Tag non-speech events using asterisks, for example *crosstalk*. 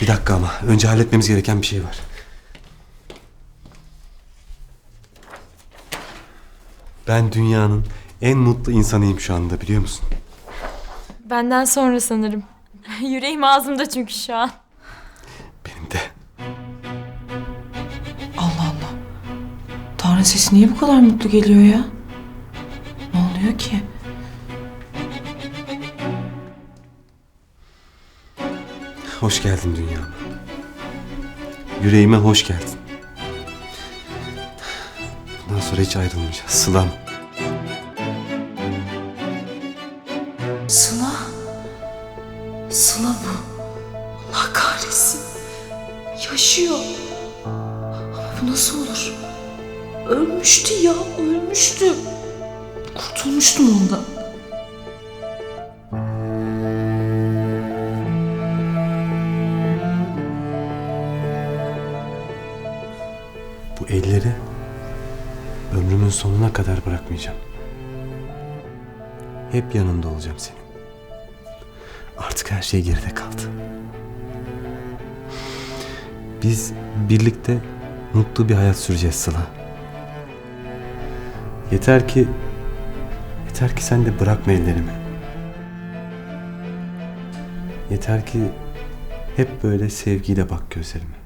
Bir dakika ama önce halletmemiz gereken bir şey var. Ben dünyanın en mutlu insanıyım şu anda biliyor musun? Benden sonra sanırım. *laughs* Yüreğim ağzımda çünkü şu an. Benim de. Allah Allah. Tanrı sesi niye bu kadar mutlu geliyor ya? Ne oluyor ki? Hoş geldin dünyama. Yüreğime hoş geldin. Bundan sonra hiç ayrılmayacağız. Sılam. Sıla. Sıla bu. Allah kahretsin. Yaşıyor. Ama bu nasıl olur? Ölmüştü ya, ölmüştü. Kurtulmuştum ondan. Bu elleri ömrümün sonuna kadar bırakmayacağım. Hep yanında olacağım senin. Artık her şey geride kaldı. Biz birlikte mutlu bir hayat süreceğiz Sıla. Yeter ki yeter ki sen de bırakma ellerimi. Yeter ki hep böyle sevgiyle bak gözlerime.